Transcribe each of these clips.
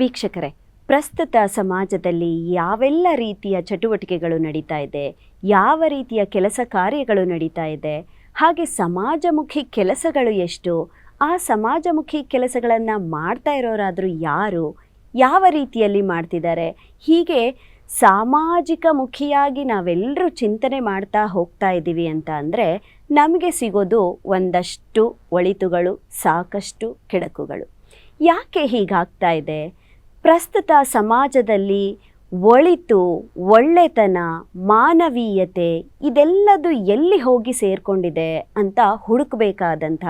ವೀಕ್ಷಕರೇ, ಪ್ರಸ್ತುತ ಸಮಾಜದಲ್ಲಿ ಯಾವೆಲ್ಲ ರೀತಿಯ ಚಟುವಟಿಕೆಗಳು ನಡೀತಾ ಇದೆ, ಯಾವ ರೀತಿಯ ಕೆಲಸ ಕಾರ್ಯಗಳು ನಡೀತಾ ಇದೆ, ಹಾಗೆ ಸಮಾಜಮುಖಿ ಕೆಲಸಗಳು ಎಷ್ಟು, ಆ ಸಮಾಜಮುಖಿ ಕೆಲಸಗಳನ್ನು ಮಾಡ್ತಾ ಇರೋರಾದರೂ ಯಾರು, ಯಾವ ರೀತಿಯಲ್ಲಿ ಮಾಡ್ತಿದ್ದಾರೆ, ಹೀಗೆ ಸಾಮಾಜಿಕ ಮುಖಿಯಾಗಿ ನಾವೆಲ್ಲರೂ ಚಿಂತನೆ ಮಾಡ್ತಾ ಹೋಗ್ತಾ ಇದ್ದೀವಿ ಅಂತ ಅಂದರೆ ನಮಗೆ ಸಿಗೋದು ಒಂದಷ್ಟು ಒಳಿತುಗಳು, ಸಾಕಷ್ಟು ಕೆಡಕುಗಳು. ಯಾಕೆ ಹೀಗಾಗ್ತಾ ಇದೆ? ಪ್ರಸ್ತುತ ಸಮಾಜದಲ್ಲಿ ಒಳಿತು, ಒಳ್ಳೆತನ, ಮಾನವೀಯತೆ ಇದೆಲ್ಲದು ಎಲ್ಲಿ ಹೋಗಿ ಸೇರಿಕೊಂಡಿದೆ ಅಂತ ಹುಡುಕಬೇಕಾದಂಥ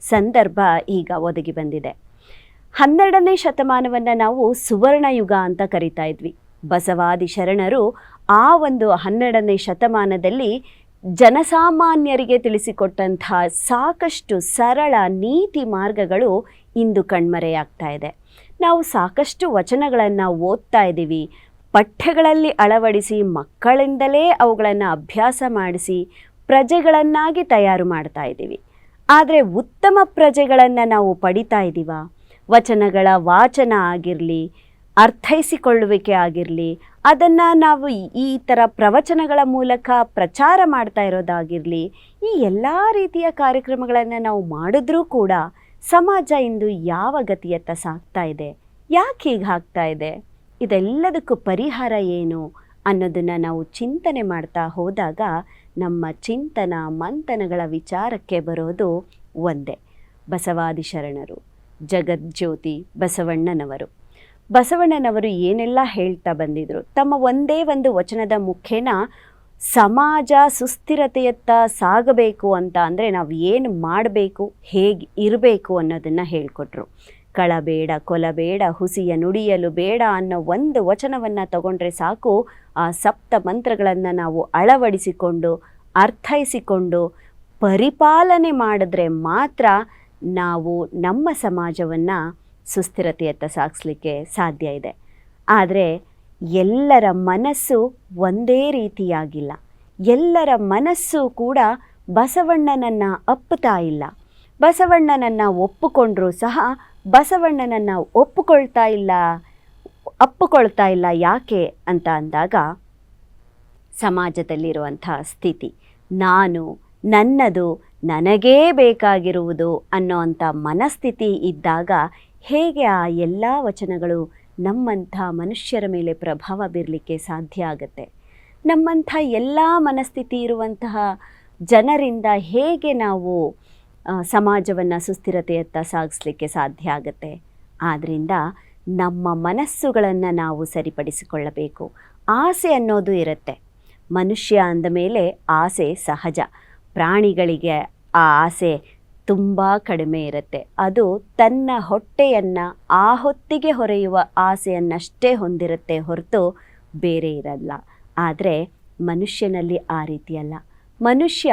ಸಂದರ್ಭ ಈಗ ಒದಗಿ ಬಂದಿದೆ. ಹನ್ನೆರಡನೇ ಶತಮಾನವನ್ನು ನಾವು ಸುವರ್ಣಯುಗ ಅಂತ ಕರಿತಾ ಇದ್ವಿ. ಬಸವಾದಿ ಶರಣರು ಆ ಒಂದು ಹನ್ನೆರಡನೇ ಶತಮಾನದಲ್ಲಿ ಜನಸಾಮಾನ್ಯರಿಗೆ ತಿಳಿಸಿಕೊಟ್ಟಂಥ ಸಾಕಷ್ಟು ಸರಳ ನೀತಿ ಮಾರ್ಗಗಳು ಇಂದು ಕಣ್ಮರೆಯಾಗ್ತಾ ಇದೆ. ನಾವು ಸಾಕಷ್ಟು ವಚನಗಳನ್ನು ಓದ್ತಾ ಇದ್ದೀವಿ. ಪಠ್ಯಗಳಲ್ಲಿ ಅಳವಡಿಸಿ ಮಕ್ಕಳಿಂದಲೇ ಅವುಗಳನ್ನು ಅಭ್ಯಾಸ ಮಾಡಿಸಿ ಪ್ರಜೆಗಳನ್ನಾಗಿ ತಯಾರು ಮಾಡ್ತಾ ಇದ್ದೀವಿ. ಆದರೆ ಉತ್ತಮ ಪ್ರಜೆಗಳನ್ನು ನಾವು ಪಡಿತಾ ಇದ್ದೀವ? ವಚನಗಳ ವಾಚನ ಆಗಿರಲಿ, ಅರ್ಥೈಸಿಕೊಳ್ಳುವಿಕೆ ಆಗಿರಲಿ, ಅದನ್ನು ನಾವು ಈ ಥರ ಪ್ರವಚನಗಳ ಮೂಲಕ ಪ್ರಚಾರ ಮಾಡ್ತಾ ಇರೋದಾಗಿರಲಿ, ಈ ಎಲ್ಲ ರೀತಿಯ ಕಾರ್ಯಕ್ರಮಗಳನ್ನು ನಾವು ಮಾಡಿದ್ರೂ ಕೂಡ ಸಮಾಜ ಇಂದು ಯಾವ ಗತಿಯತ್ತ ಸಾಗ್ತಾ ಇದೆ? ಯಾಕೆ ಆಗ್ತಾ ಇದೆ? ಇದೆಲ್ಲದಕ್ಕೂ ಪರಿಹಾರ ಏನು ಅನ್ನೋದನ್ನು ನಾವು ಚಿಂತನೆ ಮಾಡ್ತಾ ಹೋದಾಗ ನಮ್ಮ ಚಿಂತನ, ಮಂಥನಗಳ ವಿಚಾರಕ್ಕೆ ಬರೋದು ಒಂದೇ, ಬಸವಾದಿ ಶರಣರು, ಜಗಜ್ಯೋತಿ ಬಸವಣ್ಣನವರು. ಬಸವಣ್ಣನವರು ಏನೆಲ್ಲ ಹೇಳ್ತಾ ಬಂದಿದ್ರು, ತಮ್ಮ ಒಂದೇ ಒಂದು ವಚನದ ಮುಖೇನ ಸಮಾಜ ಸುಸ್ಥಿರತೆಯತ್ತ ಸಾಗಬೇಕು ಅಂತ ಅಂದರೆ ನಾವು ಏನು ಮಾಡಬೇಕು, ಹೇಗೆ ಇರಬೇಕು ಅನ್ನೋದನ್ನು ಹೇಳಿಕೊಟ್ರು. ಕಳಬೇಡ, ಕೊಲಬೇಡ, ಹುಸಿಯ ನುಡಿಯಲು ಬೇಡ ಅನ್ನೋ ಒಂದು ವಚನವನ್ನು ತಗೊಂಡ್ರೆ ಸಾಕು. ಆ ಸಪ್ತ ಮಂತ್ರಗಳನ್ನು ನಾವು ಅಳವಡಿಸಿಕೊಂಡು, ಅರ್ಥೈಸಿಕೊಂಡು, ಪರಿಪಾಲನೆ ಮಾಡಿದ್ರೆ ಮಾತ್ರ ನಾವು ನಮ್ಮ ಸಮಾಜವನ್ನು ಸುಸ್ಥಿರತೆಯತ್ತ ಸಾಗಿಸ್ಲಿಕ್ಕೆ ಸಾಧ್ಯ ಇದೆ. ಆದರೆ ಎಲ್ಲರ ಮನಸ್ಸು ಒಂದೇ ರೀತಿಯಾಗಿಲ್ಲ. ಎಲ್ಲರ ಮನಸ್ಸು ಕೂಡ ಬಸವಣ್ಣನನ್ನು ಅಪ್ಪುತ್ತಾ ಇಲ್ಲ. ಬಸವಣ್ಣನನ್ನು ಒಪ್ಪಿಕೊಂಡ್ರೂ ಸಹ ಬಸವಣ್ಣನನ್ನು ಒಪ್ಪಿಕೊಳ್ತಾ ಇಲ್ಲ, ಅಪ್ಪಿಕೊಳ್ತಾ ಇಲ್ಲ ಯಾಕೆ ಅಂತ ಅಂದಾಗ ಸಮಾಜದಲ್ಲಿರುವಂಥ ಸ್ಥಿತಿ, ನಾನು ನನ್ನದು ನನಗೇ ಬೇಕಾಗಿರುವುದು ಅನ್ನೋ ಅಂಥ ಮನಸ್ಥಿತಿ ಇದ್ದಾಗ ಹೇಗೆ ಆ ಎಲ್ಲ ವಚನಗಳು ನಮ್ಮಂಥ ಮನುಷ್ಯರ ಮೇಲೆ ಪ್ರಭಾವ ಬೀರಲಿಕ್ಕೆ ಸಾಧ್ಯ ಆಗುತ್ತೆ. ನಮ್ಮಂಥ ಎಲ್ಲ ಮನಸ್ಥಿತಿ ಇರುವಂತಹ ಜನರಿಂದ ಹೇಗೆ ನಾವು ಸಮಾಜವನ್ನು ಸುಸ್ಥಿರತೆಯತ್ತ ಸಾಗಿಸ್ಲಿಕ್ಕೆ ಸಾಧ್ಯ ಆಗುತ್ತೆ. ಆದ್ದರಿಂದ ನಮ್ಮ ಮನಸ್ಸುಗಳನ್ನು ನಾವು ಸರಿಪಡಿಸಿಕೊಳ್ಳಬೇಕು. ಆಸೆ ಅನ್ನೋದು ಇರುತ್ತೆ. ಮನುಷ್ಯ ಅಂದ ಮೇಲೆ ಆಸೆ ಸಹಜ. ಪ್ರಾಣಿಗಳಿಗೆ ಆ ಆಸೆ ತುಂಬ ಕಡಿಮೆ ಇರುತ್ತೆ. ಅದು ತನ್ನ ಹೊಟ್ಟೆಯನ್ನು ಆ ಹೊತ್ತಿಗೆ ಹೊರೆಯುವ ಆಸೆಯನ್ನಷ್ಟೇ ಹೊಂದಿರುತ್ತೆ ಹೊರತು ಬೇರೆ ಇರಲ್ಲ. ಆದರೆ ಮನುಷ್ಯನಲ್ಲಿ ಆ ರೀತಿಯಲ್ಲ ಮನುಷ್ಯ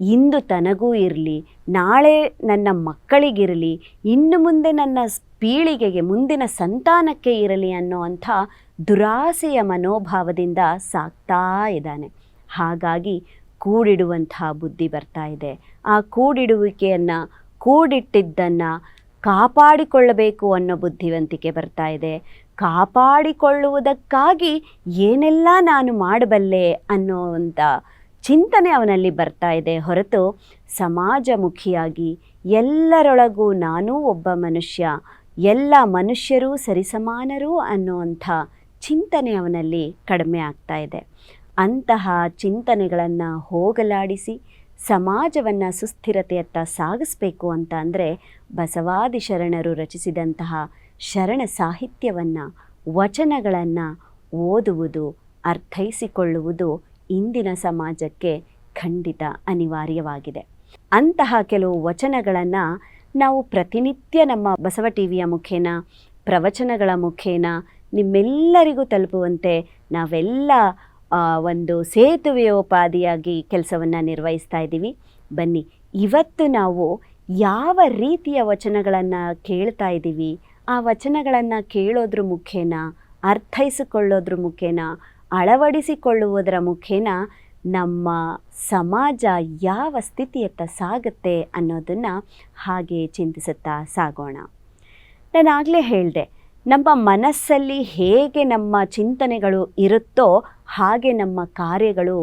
ಇಂದು ತನಗೂ ಇರಲಿ, ನಾಳೆ ನನ್ನ ಮಕ್ಕಳಿಗಿರಲಿ, ಇನ್ನು ಮುಂದೆ ನನ್ನ ಪೀಳಿಗೆಗೆ ಮುಂದಿನ ಸಂತಾನಕ್ಕೆ ಇರಲಿ ಅನ್ನೋ ದುರಾಸೆಯ ಮನೋಭಾವದಿಂದ ಸಾಕ್ತಾ ಇದ್ದಾನೆ. ಹಾಗಾಗಿ ಕೂಡಿಡುವಂತಹ ಬುದ್ಧಿ ಬರ್ತಾ ಇದೆ. ಆ ಕೂಡಿಡುವಿಕೆಯನ್ನು ಕೂಡಿಟ್ಟಿದ್ದನ್ನು ಕಾಪಾಡಿಕೊಳ್ಳಬೇಕು ಅನ್ನೋ ಬುದ್ಧಿವಂತಿಕೆ ಬರ್ತಾ ಇದೆ. ಕಾಪಾಡಿಕೊಳ್ಳುವುದಕ್ಕಾಗಿ ಏನೆಲ್ಲ ನಾನು ಮಾಡಬಲ್ಲೆ ಅನ್ನೋವಂಥ ಚಿಂತನೆ ಅವನಲ್ಲಿ ಬರ್ತಾ ಇದೆ. ಹೊರತು ಸಮಾಜಮುಖಿಯಾಗಿ ಎಲ್ಲರೊಳಗೂ ನಾನೂ ಒಬ್ಬ ಮನುಷ್ಯ, ಎಲ್ಲ ಮನುಷ್ಯರೂ ಸರಿಸಮಾನರು ಅನ್ನುವಂಥ ಚಿಂತನೆ ಅವನಲ್ಲಿ ಕಡಿಮೆ ಆಗ್ತಾ ಇದೆ. ಅಂತಹ ಚಿಂತನೆಗಳನ್ನು ಹೋಗಲಾಡಿಸಿ ಸಮಾಜವನ್ನು ಸುಸ್ಥಿರತೆಯತ್ತ ಸಾಗಿಸ್ಬೇಕು ಅಂತ ಅಂದರೆ ಬಸವಾದಿ ಶರಣರು ರಚಿಸಿದಂತಹ ಶರಣ ಸಾಹಿತ್ಯವನ್ನು, ವಚನಗಳನ್ನು ಓದುವುದು, ಅರ್ಥೈಸಿಕೊಳ್ಳುವುದು ಇಂದಿನ ಸಮಾಜಕ್ಕೆ ಖಂಡಿತ ಅನಿವಾರ್ಯವಾಗಿದೆ. ಅಂತಹ ಕೆಲವು ವಚನಗಳನ್ನು ನಾವು ಪ್ರತಿನಿತ್ಯ ನಮ್ಮ ಬಸವ ಟಿ ವಿಯ ಮುಖೇನ, ಪ್ರವಚನಗಳ ಮುಖೇನ ನಿಮ್ಮೆಲ್ಲರಿಗೂ ತಲುಪುವಂತೆ ನಾವೆಲ್ಲ ಒಂದು ಸೇತುವೆಯೋಪಾದಿಯಾಗಿ ಕೆಲಸವನ್ನು ನಿರ್ವಹಿಸ್ತಾ ಇದ್ದೀವಿ. ಬನ್ನಿ, ಇವತ್ತು ನಾವು ಯಾವ ರೀತಿಯ ವಚನಗಳನ್ನು ಕೇಳ್ತಾ ಇದ್ದೀವಿ? ಆ ವಚನಗಳನ್ನು ಕೇಳೋದ್ರ ಮುಖೇನ, ಅರ್ಥೈಸಿಕೊಳ್ಳೋದ್ರ ಮುಖೇನ, ಅಳವಡಿಸಿಕೊಳ್ಳುವುದರ ಮುಖೇನ ನಮ್ಮ ಸಮಾಜ ಯಾವ ಸ್ಥಿತಿಯತ್ತ ಸಾಗುತ್ತೆ ಅನ್ನೋದನ್ನು ಹಾಗೆ ಚಿಂತಿಸುತ್ತಾ ಸಾಗೋಣ. ನಾನು ಆಗಲೇ ಹೇಳಿದೆ ನಮ್ಮ ಮನಸ್ಸಲ್ಲಿ ಹೇಗೆ ನಮ್ಮ ಚಿಂತನೆಗಳು ಇರುತ್ತೋ ಹಾಗೆ ನಮ್ಮ ಕಾರ್ಯಗಳು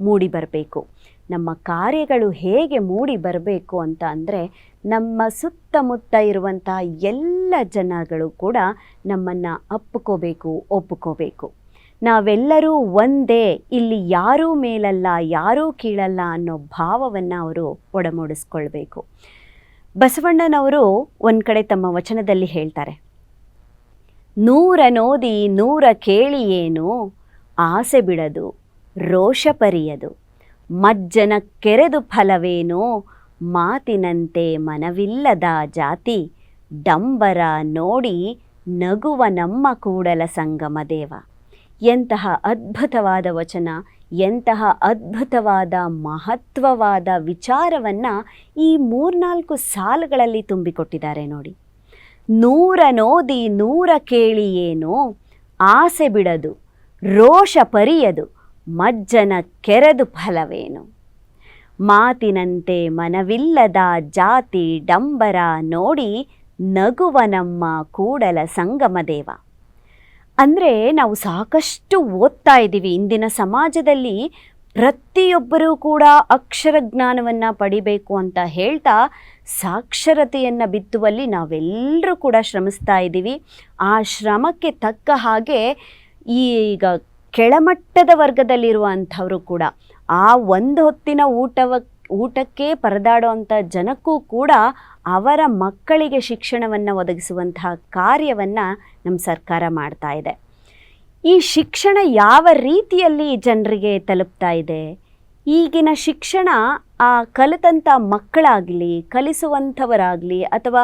ಮೂಡಿ ಬರಬೇಕು. ನಮ್ಮ ಕಾರ್ಯಗಳು ಹೇಗೆ ಮೂಡಿ ಬರಬೇಕು ಅಂತ ಅಂದರೆ ನಮ್ಮ ಸುತ್ತಮುತ್ತ ಇರುವಂಥ ಎಲ್ಲ ಜನಗಳು ಕೂಡ ನಮ್ಮನ್ನು ಅಪ್ಪಿಕೋಬೇಕು, ಒಪ್ಪಿಕೋಬೇಕು. ನಾವೆಲ್ಲರೂ ಒಂದೇ, ಇಲ್ಲಿ ಯಾರೂ ಮೇಲಲ್ಲ, ಯಾರೂ ಕೀಳಲ್ಲ ಅನ್ನೋ ಭಾವವನ್ನು ಅವರು ಒಡಮೂಡಿಸ್ಕೊಳ್ಬೇಕು. ಬಸವಣ್ಣನವರು ಒಂದು ಕಡೆ ತಮ್ಮ ವಚನದಲ್ಲಿ ಹೇಳ್ತಾರೆ. ನೂರ ನೋದಿ ನೂರ ಕೇಳಿಯೇನು ಆಸೆ ಬಿಡದು, ರೋಷ ಪರಿಯದು. ಮಜ್ಜನ ಕೆರೆದು ಫಲವೇನೋ, ಮಾತಿನಂತೆ ಮನವಿಲ್ಲದ ಜಾತಿ, ಡಂಬರ ನೋಡಿ ನಗುವ ನಮ್ಮ ಕೂಡಲ ಸಂಗಮ ದೇವ. ಎಂತಹ ಅದ್ಭುತವಾದ ವಚನ, ಎಂತಹ ಅದ್ಭುತವಾದ ಮಹತ್ವವಾದ ವಿಚಾರವನ್ನು ಈ ಮೂರ್ನಾಲ್ಕು ಸಾಲುಗಳಲ್ಲಿ ತುಂಬಿಕೊಟ್ಟಿದ್ದಾರೆ ನೋಡಿ. ನೂರ ನೋದಿ ನೂರ ಕೇಳಿ ಏನು ಆಸೆ ಬಿಡದು, ರೋಷ ಪರಿಯದು, ಮಜ್ಜನ ಕೆರೆದು ಫಲವೇನು? ಮಾತಿನಂತೆ ಮನವಿಲ್ಲದ ಜಾತಿ ಡಂಬರ ನೋಡಿ ನಗುವ ನಮ್ಮ ಕೂಡಲ ಸಂಗಮ ದೇವ ಅಂದರೆ ನಾವು ಸಾಕಷ್ಟು ಓದ್ತಾ ಇದ್ದೀವಿ ಇಂದಿನ ಸಮಾಜದಲ್ಲಿ, ಪ್ರತಿಯೊಬ್ಬರೂ ಕೂಡ ಅಕ್ಷರ ಜ್ಞಾನವನ್ನು ಪಡಿಬೇಕು ಅಂತ ಹೇಳ್ತಾ ಸಾಕ್ಷರತೆಯನ್ನು ಬಿತ್ತುವಲ್ಲಿ ನಾವೆಲ್ಲರೂ ಕೂಡ ಶ್ರಮಿಸ್ತಾ ಇದ್ದೀವಿ. ಆ ಶ್ರಮಕ್ಕೆ ತಕ್ಕ ಹಾಗೆ ಈಗ ಕೆಳಮಟ್ಟದ ವರ್ಗದಲ್ಲಿರುವಂಥವರು ಕೂಡ, ಆ ಒಂದು ಹೊತ್ತಿನ ಊಟವ, ಊಟಕ್ಕೆ ಪರದಾಡುವಂಥ ಜನಕ್ಕೂ ಕೂಡ ಅವರ ಮಕ್ಕಳಿಗೆ ಶಿಕ್ಷಣವನ್ನು ಒದಗಿಸುವಂತಹ ಕಾರ್ಯವನ್ನು ನಮ್ಮ ಸರ್ಕಾರ ಮಾಡ್ತಾ ಇದೆ. ಈ ಶಿಕ್ಷಣ ಯಾವ ರೀತಿಯಲ್ಲಿ ಜನರಿಗೆ ತಲುಪ್ತಾ ಇದೆ? ಈಗಿನ ಶಿಕ್ಷಣ ಆ ಕಲಿತಂಥ ಮಕ್ಕಳಾಗಲಿ, ಕಲಿಸುವಂಥವರಾಗಲಿ ಅಥವಾ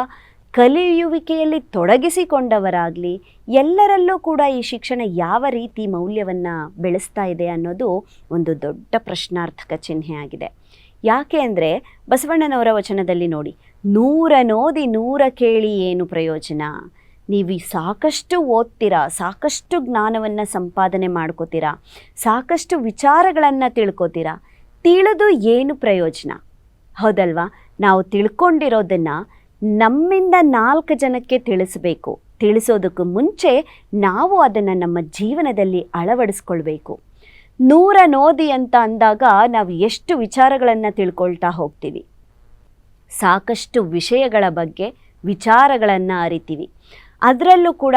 ಕಲಿಯುವಿಕೆಯಲ್ಲಿ ತೊಡಗಿಸಿಕೊಂಡವರಾಗಲಿ ಎಲ್ಲರಲ್ಲೂ ಕೂಡ ಈ ಶಿಕ್ಷಣ ಯಾವ ರೀತಿ ಮೌಲ್ಯವನ್ನು ಬೆಳೆಸ್ತಾ ಇದೆ ಅನ್ನೋದು ಒಂದು ದೊಡ್ಡ ಪ್ರಶ್ನಾರ್ಥಕ ಚಿಹ್ನೆ ಆಗಿದೆ. ಯಾಕೆ ಅಂದರೆ ಬಸವಣ್ಣನವರ ವಚನದಲ್ಲಿ ನೋಡಿ, ನೂರ ನೋದಿ ನೂರ ಕೇಳಿ ಏನು ಪ್ರಯೋಜನ? ನೀವು ಸಾಕಷ್ಟು ಓದ್ತೀರಾ, ಸಾಕಷ್ಟು ಜ್ಞಾನವನ್ನು ಸಂಪಾದನೆ ಮಾಡ್ಕೋತೀರಾ, ಸಾಕಷ್ಟು ವಿಚಾರಗಳನ್ನು ತಿಳ್ಕೊತೀರಾ? ತಿಳಿದು ಏನು ಪ್ರಯೋಜನ? ಹೌದಲ್ವಾ? ನಾವು ತಿಳ್ಕೊಂಡಿರೋದನ್ನು ನಮ್ಮಿಂದ ನಾಲ್ಕು ಜನಕ್ಕೆ ತಿಳಿಸಬೇಕು. ತಿಳಿಸೋದಕ್ಕೂ ಮುಂಚೆ ನಾವು ಅದನ್ನು ನಮ್ಮ ಜೀವನದಲ್ಲಿ ಅಳವಡಿಸ್ಕೊಳ್ಬೇಕು. ನೂರ ನೋದಿ ಅಂತ ಅಂದಾಗ ನಾವು ಎಷ್ಟು ವಿಚಾರಗಳನ್ನು ತಿಳ್ಕೊಳ್ತಾ ಹೋಗ್ತೀವಿ? ಸಾಕಷ್ಟು ವಿಷಯಗಳ ಬಗ್ಗೆ ವಿಚಾರಗಳನ್ನು ಅರಿತೀವಿ. ಅದರಲ್ಲೂ ಕೂಡ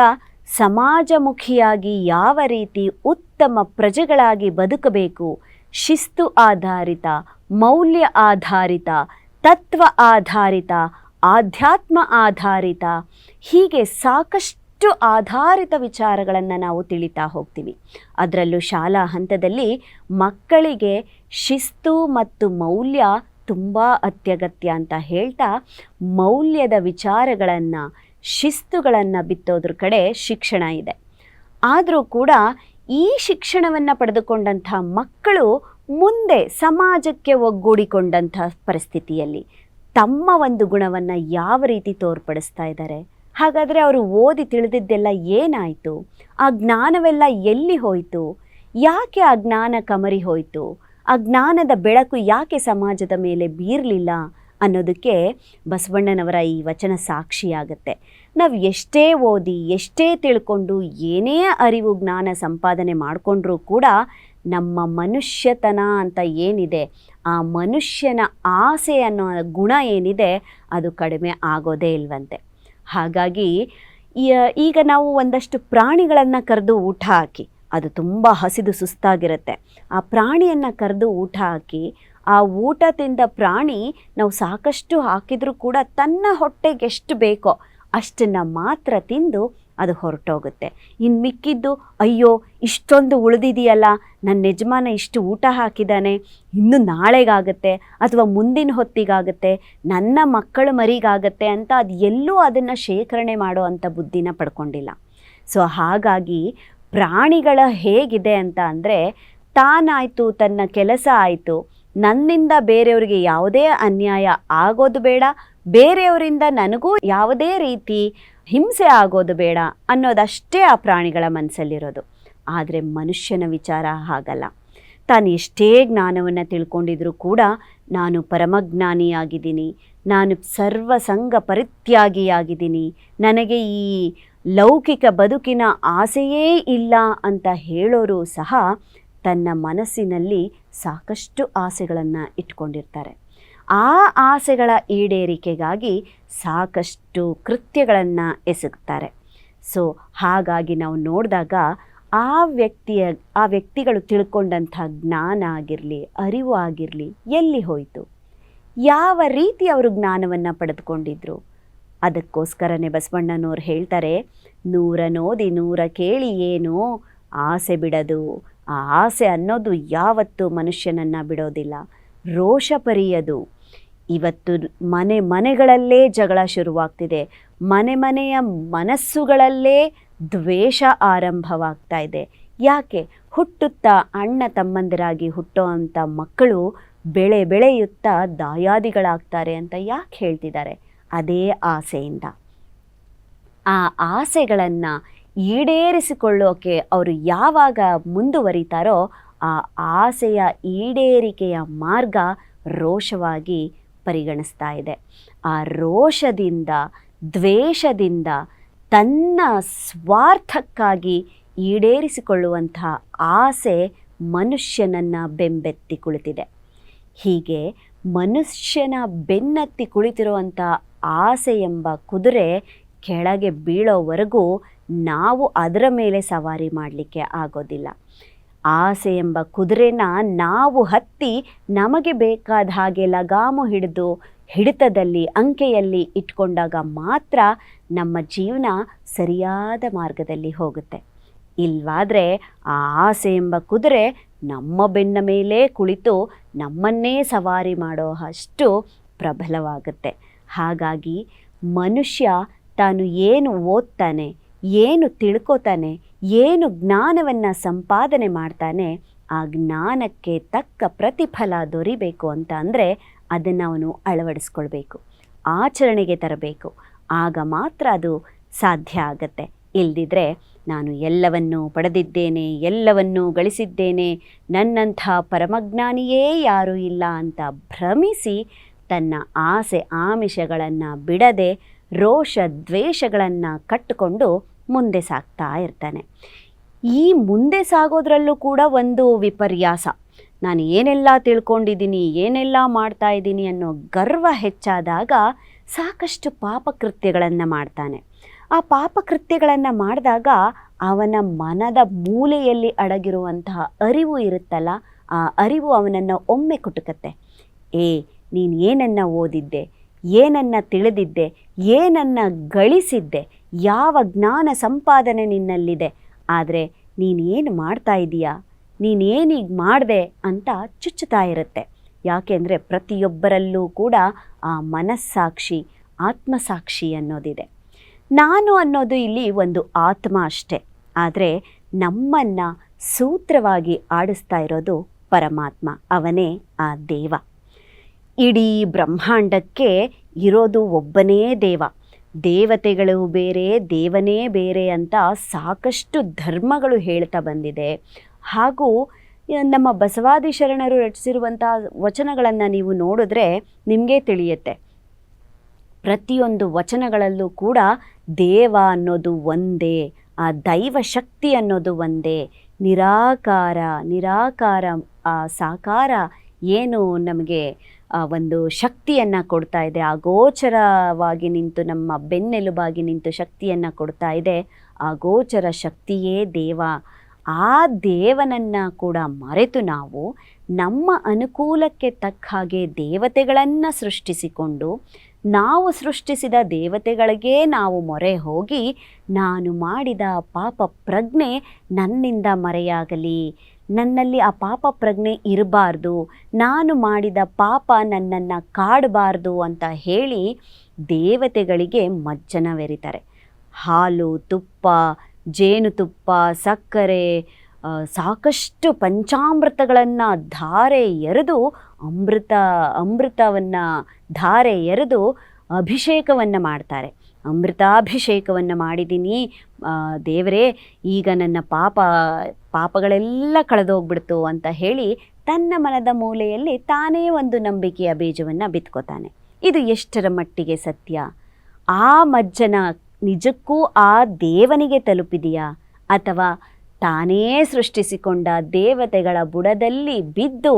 ಸಮಾಜಮುಖಿಯಾಗಿ ಯಾವ ರೀತಿ ಉತ್ತಮ ಪ್ರಜೆಗಳಾಗಿ ಬದುಕಬೇಕು ಶಿಸ್ತು ಆಧಾರಿತ, ಮೌಲ್ಯ ಆಧಾರಿತ, ತತ್ವ ಆಧಾರಿತ, ಆಧ್ಯಾತ್ಮ ಆಧಾರಿತ, ಹೀಗೆ ಸಾಕಷ್ಟು ಆಧಾರಿತ ವಿಚಾರಗಳನ್ನು ನಾವು ತಿಳಿತಾ ಹೋಗ್ತೀವಿ. ಅದರಲ್ಲೂ ಶಾಲಾ ಹಂತದಲ್ಲಿ ಮಕ್ಕಳಿಗೆ ಶಿಸ್ತು ಮತ್ತು ಮೌಲ್ಯ ತುಂಬ ಅತ್ಯಗತ್ಯ ಅಂತ ಹೇಳ್ತಾ ಮೌಲ್ಯದ ವಿಚಾರಗಳನ್ನು, ಶಿಸ್ತುಗಳನ್ನು ಬಿತ್ತೋದ್ರ ಕಡೆ ಶಿಕ್ಷಣ ಇದೆ. ಆದರೂ ಕೂಡ ಈ ಶಿಕ್ಷಣವನ್ನು ಪಡೆದುಕೊಂಡಂಥ ಮಕ್ಕಳು ಮುಂದೆ ಸಮಾಜಕ್ಕೆ ಒಗ್ಗೂಡಿಕೊಂಡಂಥ ಪರಿಸ್ಥಿತಿಯಲ್ಲಿ ತಮ್ಮ ಒಂದು ಗುಣವನ್ನು ಯಾವ ರೀತಿ ತೋರ್ಪಡಿಸ್ತಾ ಇದ್ದಾರೆ? ಹಾಗಾದರೆ ಅವರು ಓದಿ ತಿಳಿದಿದ್ದೆಲ್ಲ ಏನಾಯಿತು? ಆ ಜ್ಞಾನವೆಲ್ಲ ಎಲ್ಲಿ ಹೋಯಿತು? ಯಾಕೆ ಆ ಜ್ಞಾನ ಕಮರಿ ಹೋಯಿತು? ಆ ಜ್ಞಾನದ ಬೆಳಕು ಯಾಕೆ ಸಮಾಜದ ಮೇಲೆ ಬೀರಲಿಲ್ಲ ಅನ್ನೋದಕ್ಕೆ ಬಸವಣ್ಣನವರ ಈ ವಚನ ಸಾಕ್ಷಿಯಾಗತ್ತೆ. ನಾವು ಎಷ್ಟೇ ಓದಿ, ಎಷ್ಟೇ ತಿಳ್ಕೊಂಡು ಏನೇ ಅರಿವು, ಜ್ಞಾನ ಸಂಪಾದನೆ ಮಾಡಿಕೊಂಡ್ರೂ ಕೂಡ ನಮ್ಮ ಮನುಷ್ಯತನ ಅಂತ ಏನಿದೆ, ಆ ಮನುಷ್ಯನ ಆಸೆ ಅನ್ನೋ ಗುಣ ಏನಿದೆ, ಅದು ಕಡಿಮೆ ಆಗೋದೇ ಇಲ್ವಂತೆ. ಹಾಗಾಗಿ ಈಗ ನಾವು ಒಂದಷ್ಟು ಪ್ರಾಣಿಗಳನ್ನು ಕರೆದು ಊಟ ಹಾಕಿ, ಅದು ತುಂಬ ಹಸಿದು ಸುಸ್ತಾಗಿರುತ್ತೆ. ಆ ಪ್ರಾಣಿಯನ್ನು ಕರೆದು ಊಟ ಹಾಕಿ, ಆ ಊಟ ತಿಂದ ಪ್ರಾಣಿ ನಾವು ಸಾಕಷ್ಟು ಹಾಕಿದರೂ ಕೂಡ ತನ್ನ ಹೊಟ್ಟೆಗೆ ಎಷ್ಟು ಬೇಕೋ ಅಷ್ಟನ್ನು ಮಾತ್ರ ತಿಂದು ಅದು ಹೊರಟೋಗುತ್ತೆ. ಇನ್ನು ಮಿಕ್ಕಿದ್ದು, ಅಯ್ಯೋ, ಇಷ್ಟೊಂದು ಉಳಿದಿದೆಯಲ್ಲ ನನ್ನ ಯಜಮಾನ ಇಷ್ಟು ಊಟ ಹಾಕಿದ್ದಾನೆ ಇನ್ನು ನಾಳೆಗಾಗತ್ತೆ ಅಥವಾ ಮುಂದಿನ ಹೊತ್ತಿಗಾಗತ್ತೆ, ನನ್ನ ಮಕ್ಕಳ ಮರಿಗಾಗತ್ತೆ ಅಂತ ಅದು ಎಲ್ಲೂ ಅದನ್ನು ಶೇಖರಣೆ ಮಾಡೋ ಅಂಥ ಬುದ್ಧಿನ ಪಡ್ಕೊಂಡಿಲ್ಲ. ಸೊ, ಹಾಗಾಗಿ ಪ್ರಾಣಿಗಳ ಹೇಗಿದೆ ಅಂತ ಅಂದರೆ, ತಾನಾಯಿತು, ತನ್ನ ಕೆಲಸ ಆಯಿತು ನನ್ನಿಂದ ಬೇರೆಯವರಿಗೆ ಯಾವುದೇ ಅನ್ಯಾಯ ಆಗೋದು ಬೇಡ, ಬೇರೆಯವರಿಂದ ನನಗೂ ಯಾವುದೇ ರೀತಿ ಹಿಂಸೆ ಆಗೋದು ಬೇಡ ಅನ್ನೋದಷ್ಟೇ ಆ ಪ್ರಾಣಿಗಳ ಮನಸ್ಸಲ್ಲಿರೋದು. ಆದರೆ ಮನುಷ್ಯನ ವಿಚಾರ ಹಾಗಲ್ಲ. ತಾನು ಎಷ್ಟೇ ಜ್ಞಾನವನ್ನು ತಿಳ್ಕೊಂಡಿದ್ರೂ ಕೂಡ ನಾನು ಪರಮಜ್ಞಾನಿಯಾಗಿದ್ದೀನಿ, ನಾನು ಸರ್ವಸಂಗ ಪರಿತ್ಯಾಗಿಯಾಗಿದ್ದೀನಿ, ನನಗೆ ಈ ಲೌಕಿಕ ಬದುಕಿನ ಆಸೆಯೇ ಇಲ್ಲ ಅಂತ ಹೇಳೋರು ಸಹ ತನ್ನ ಮನಸ್ಸಿನಲ್ಲಿ ಸಾಕಷ್ಟು ಆಸೆಗಳನ್ನು ಇಟ್ಕೊಂಡಿರ್ತಾರೆ. ಆ ಆಸೆಗಳ ಈಡೇರಿಕೆಗಾಗಿ ಸಾಕಷ್ಟು ಕೃತ್ಯಗಳನ್ನು ಎಸಗುತ್ತಾರೆ ಸೊ ಹಾಗಾಗಿ ನಾವು ನೋಡಿದಾಗ ಆ ವ್ಯಕ್ತಿಯ, ಆ ವ್ಯಕ್ತಿಗಳು ತಿಳ್ಕೊಂಡಂಥ ಜ್ಞಾನ ಆಗಿರಲಿ, ಅರಿವು ಆಗಿರಲಿ ಎಲ್ಲಿ ಹೋಯಿತು? ಯಾವ ರೀತಿ ಅವರು ಜ್ಞಾನವನ್ನು ಪಡೆದುಕೊಂಡಿದ್ರು? ಅದಕ್ಕೋಸ್ಕರನೇ ಬಸವಣ್ಣನವ್ರು ಹೇಳ್ತಾರೆ, ನೂರ ನೋದಿ ನೂರ ಕೇಳಿ ಏನು ಆಸೆ ಬಿಡದು ಆ ಆಸೆ ಅನ್ನೋದು ಯಾವತ್ತೂ ಮನುಷ್ಯನನ್ನು ಬಿಡೋದಿಲ್ಲ. ರೋಷ ಪರಿಯದು. ಇವತ್ತು ಮನೆ ಮನೆಗಳಲ್ಲೇ ಜಗಳ ಶುರುವಾಗ್ತಿದೆ. ಮನೆ ಮನೆಯ ಮನಸ್ಸುಗಳಲ್ಲೇ ದ್ವೇಷ ಆರಂಭವಾಗ್ತಾ ಇದೆ. ಯಾಕೆ? ಹುಟ್ಟುತ್ತಾ ಅಣ್ಣ ತಮ್ಮಂದಿರಾಗಿ ಹುಟ್ಟೋ ಅಂಥ ಮಕ್ಕಳು ಬೆಳೆ ಬೆಳೆಯುತ್ತಾ ದಾಯಾದಿಗಳಾಗ್ತಾರೆ ಅಂತ ಯಾಕೆ ಹೇಳ್ತಿದ್ದಾರೆ? ಅದೇ ಆಸೆಯಿಂದ. ಆ ಆಸೆಗಳನ್ನು ಈಡೇರಿಸಿಕೊಳ್ಳೋಕೆ ಅವರು ಯಾವಾಗ ಮುಂದುವರಿತಾರೋ ಆ ಆಸೆಯ ಈಡೇರಿಕೆಯ ಮಾರ್ಗ ರೋಷವಾಗಿ ಪರಿಗಣಿಸ್ತಾ ಇದೆ. ಆ ರೋಷದಿಂದ, ದ್ವೇಷದಿಂದ ತನ್ನ ಸ್ವಾರ್ಥಕ್ಕಾಗಿ ಈಡೇರಿಸಿಕೊಳ್ಳುವಂಥ ಆಸೆ ಮನುಷ್ಯನನ್ನು ಬೆಂಬೆತ್ತಿ ಕುಳಿತಿದೆ. ಹೀಗೆ ಮನುಷ್ಯನ ಬೆನ್ನತ್ತಿ ಕುಳಿತಿರುವಂಥ ಆಸೆ ಎಂಬ ಕುದುರೆ ಕೆಳಗೆ ಬೀಳೋವರೆಗೂ ನಾವು ಅದರ ಮೇಲೆ ಸವಾರಿ ಮಾಡಲಿಕ್ಕೆ ಆಗೋದಿಲ್ಲ. ಆಸೆ ಎಂಬ ಕುದುರೆನ ನಾವು ಹತ್ತಿ ನಮಗೆ ಬೇಕಾದ ಹಾಗೆ ಲಗಾಮು ಹಿಡಿದು ಹಿಡಿತದಲ್ಲಿ, ಅಂಕೆಯಲ್ಲಿ ಇಟ್ಕೊಂಡಾಗ ಮಾತ್ರ ನಮ್ಮ ಜೀವನ ಸರಿಯಾದ ಮಾರ್ಗದಲ್ಲಿ ಹೋಗುತ್ತೆ. ಇಲ್ವಾದರೆ ಆ ಆಸೆ ಎಂಬ ಕುದುರೆ ನಮ್ಮ ಬೆನ್ನ ಮೇಲೆ ಕುಳಿತು ನಮ್ಮನ್ನೇ ಸವಾರಿ ಮಾಡೋ ಅಷ್ಟು ಪ್ರಬಲವಾಗುತ್ತೆ. ಹಾಗಾಗಿ ಮನುಷ್ಯ ತಾನು ಏನು ಓದ್ತಾನೆ ಏನು ತಿಳ್ಕೊತಾನೆ, ಏನು ಜ್ಞಾನವನ್ನು ಸಂಪಾದನೆ ಮಾಡ್ತಾನೆ, ಆ ಜ್ಞಾನಕ್ಕೆ ತಕ್ಕ ಪ್ರತಿಫಲ ದೊರಿಬೇಕು ಅಂತ ಅಂದರೆ ಅದನ್ನು ಅವನು ಅಳವಡಿಸ್ಕೊಳ್ಬೇಕು, ಆಚರಣೆಗೆ ತರಬೇಕು. ಆಗ ಮಾತ್ರ ಅದು ಸಾಧ್ಯ ಆಗತ್ತೆ. ಇಲ್ದಿದ್ರೆ ನಾನು ಎಲ್ಲವನ್ನೂ ಪಡೆದಿದ್ದೇನೆ, ಎಲ್ಲವನ್ನೂ ಗಳಿಸಿದ್ದೇನೆ, ನನ್ನಂಥ ಪರಮಜ್ಞಾನಿಯೇ ಯಾರೂ ಇಲ್ಲ ಅಂತ ಭ್ರಮಿಸಿ ತನ್ನ ಆಸೆ ಆಮಿಷಗಳನ್ನು ಬಿಡದೆ ರೋಷ ದ್ವೇಷಗಳನ್ನು ಕಟ್ಟಿಕೊಂಡು ಮುಂದೆ ಸಾಗ್ತಾ ಇರ್ತಾನೆ. ಈ ಮುಂದೆ ಸಾಗೋದ್ರಲ್ಲೂ ಕೂಡ ಒಂದು ವಿಪರ್ಯಾಸ. ನಾನು ಏನೆಲ್ಲ ತಿಳ್ಕೊಂಡಿದ್ದೀನಿ, ಏನೆಲ್ಲ ಮಾಡ್ತಾ ಇದ್ದೀನಿ ಅನ್ನೋ ಗರ್ವ ಹೆಚ್ಚಾದಾಗ ಸಾಕಷ್ಟು ಪಾಪಕೃತ್ಯಗಳನ್ನು ಮಾಡ್ತಾನೆ. ಆ ಪಾಪಕೃತ್ಯಗಳನ್ನು ಮಾಡಿದಾಗ ಅವನ ಮನದ ಮೂಲೆಯಲ್ಲಿ ಅಡಗಿರುವಂತಹ ಅರಿವು ಇರುತ್ತಲ್ಲ, ಆ ಅರಿವು ಅವನನ್ನು ಒಮ್ಮೆ ಕುಟುಕತ್ತೆ. ಏ, ನೀನು ಏನನ್ನು ಓದಿದ್ದೆ? ಏನನ್ನು ತಿಳಿದಿದ್ದೆ, ಏನನ್ನು ಗಳಿಸಿದ್ದೆ, ಯಾವ ಜ್ಞಾನ ಸಂಪಾದನೆ ನಿನ್ನಲ್ಲಿದೆ. ಆದರೆ ನೀನೇನು ಮಾಡ್ತಾ ಇದೀಯಾ? ನೀನೇನೀಗ ಮಾಡಿದೆ ಅಂತ ಚುಚ್ಚುತ್ತಾ ಇರುತ್ತೆ. ಯಾಕೆಂದರೆ ಪ್ರತಿಯೊಬ್ಬರಲ್ಲೂ ಕೂಡ ಆ ಮನಸ್ಸಾಕ್ಷಿ, ಆತ್ಮಸಾಕ್ಷಿ ಅನ್ನೋದಿದೆ. ನಾನು ಅನ್ನೋದು ಇಲ್ಲಿ ಒಂದು ಆತ್ಮ ಅಷ್ಟೆ. ಆದರೆ ನಮ್ಮನ್ನು ಸೂತ್ರವಾಗಿ ಆಡಿಸ್ತಾ ಇರೋದು ಪರಮಾತ್ಮ, ಅವನೇ ಆ ದೇವ. ಇಡೀ ಬ್ರಹ್ಮಾಂಡಕ್ಕೆ ಇರೋದು ಒಬ್ಬನೇ ದೇವ. ದೇವತೆಗಳು ಬೇರೆ, ದೇವನೇ ಬೇರೆ ಅಂತ ಸಾಕಷ್ಟು ಧರ್ಮಗಳು ಹೇಳ್ತಾ ಬಂದಿದೆ. ಹಾಗೂ ನಮ್ಮ ಬಸವಾದಿ ಶರಣರು ರಚಿಸಿರುವಂಥ ವಚನಗಳನ್ನು ನೀವು ನೋಡಿದ್ರೆ ನಿಮಗೆ ತಿಳಿಯುತ್ತೆ. ಪ್ರತಿಯೊಂದು ವಚನಗಳಲ್ಲೂ ಕೂಡ ದೇವ ಅನ್ನೋದು ಒಂದೇ, ಆ ದೈವ ಶಕ್ತಿ ಅನ್ನೋದು ಒಂದೇ. ನಿರಾಕಾರ ನಿರಾಕಾರ, ಆ ಸಾಕಾರ ಏನು ನಮಗೆ ಒಂದು ಶಕ್ತಿಯನ್ನು ಕೊಡ್ತಾ ಇದೆ. ಅಗೋಚರವಾಗಿ ನಿಂತು ನಮ್ಮ ಬೆನ್ನೆಲುಬಾಗಿ ನಿಂತು ಶಕ್ತಿಯನ್ನು ಕೊಡ್ತಾ ಇದೆ. ಅಗೋಚರ ಶಕ್ತಿಯೇ ದೇವ. ಆ ದೇವನನ್ನು ಕೂಡ ಮರೆತು ನಾವು ನಮ್ಮ ಅನುಕೂಲಕ್ಕೆ ತಕ್ಕ ಹಾಗೆ ದೇವತೆಗಳನ್ನು ಸೃಷ್ಟಿಸಿಕೊಂಡು, ನಾವು ಸೃಷ್ಟಿಸಿದ ದೇವತೆಗಳಿಗೆ ನಾವು ಮೊರೆ ಹೋಗಿ, ನಾನು ಮಾಡಿದ ಪಾಪ ಪ್ರಜ್ಞೆ ನನ್ನಿಂದ ಮರೆಯಾಗಲಿ. ನನ್ನಲ್ಲಿ ಆ ಪಾಪ ಪ್ರಜ್ಞೆ ಇರಬಾರ್ದು, ನಾನು ಮಾಡಿದ ಪಾಪ ನನ್ನನ್ನು ಕಾಡಬಾರ್ದು ಅಂತ ಹೇಳಿ ದೇವತೆಗಳಿಗೆ ಮಜ್ಜನವೆರಿತಾರೆ ಹಾಲು, ತುಪ್ಪ ಜೇನುತುಪ್ಪ ಸಕ್ಕರೆ ಸಾಕಷ್ಟು ಪಂಚಾಮೃತಗಳನ್ನು ಧಾರೆ ಎರೆದು ಅಮೃತ, ಅಮೃತವನ್ನು ಧಾರೆ ಎರೆದು ಅಭಿಷೇಕವನ್ನು ಮಾಡ್ತಾರೆ. ಅಮೃತಾಭಿಷೇಕವನ್ನು ಮಾಡಿದ್ದೀನಿ. ದೇವರೇ, ಈಗ ನನ್ನ ಪಾಪ, ಪಾಪಗಳೆಲ್ಲ ಕಳೆದೋಗ್ಬಿಡ್ತು ಅಂತ ಹೇಳಿ ತನ್ನ ಮನದ ಮೂಲೆಯಲ್ಲಿ ತಾನೇ ಒಂದು ನಂಬಿಕೆಯ ಬೀಜವನ್ನು ಬಿತ್ಕೋತಾನೆ. ಇದು ಎಷ್ಟರ ಮಟ್ಟಿಗೆ ಸತ್ಯ? ಆ ಮಜ್ಜನ ನಿಜಕ್ಕೂ ಆ ದೇವನಿಗೆ ತಲುಪಿದೆಯಾ? ಅಥವಾ ತಾನೇ ಸೃಷ್ಟಿಸಿಕೊಂಡ ದೇವತೆಗಳ ಬುಡದಲ್ಲಿ ಬಿದ್ದು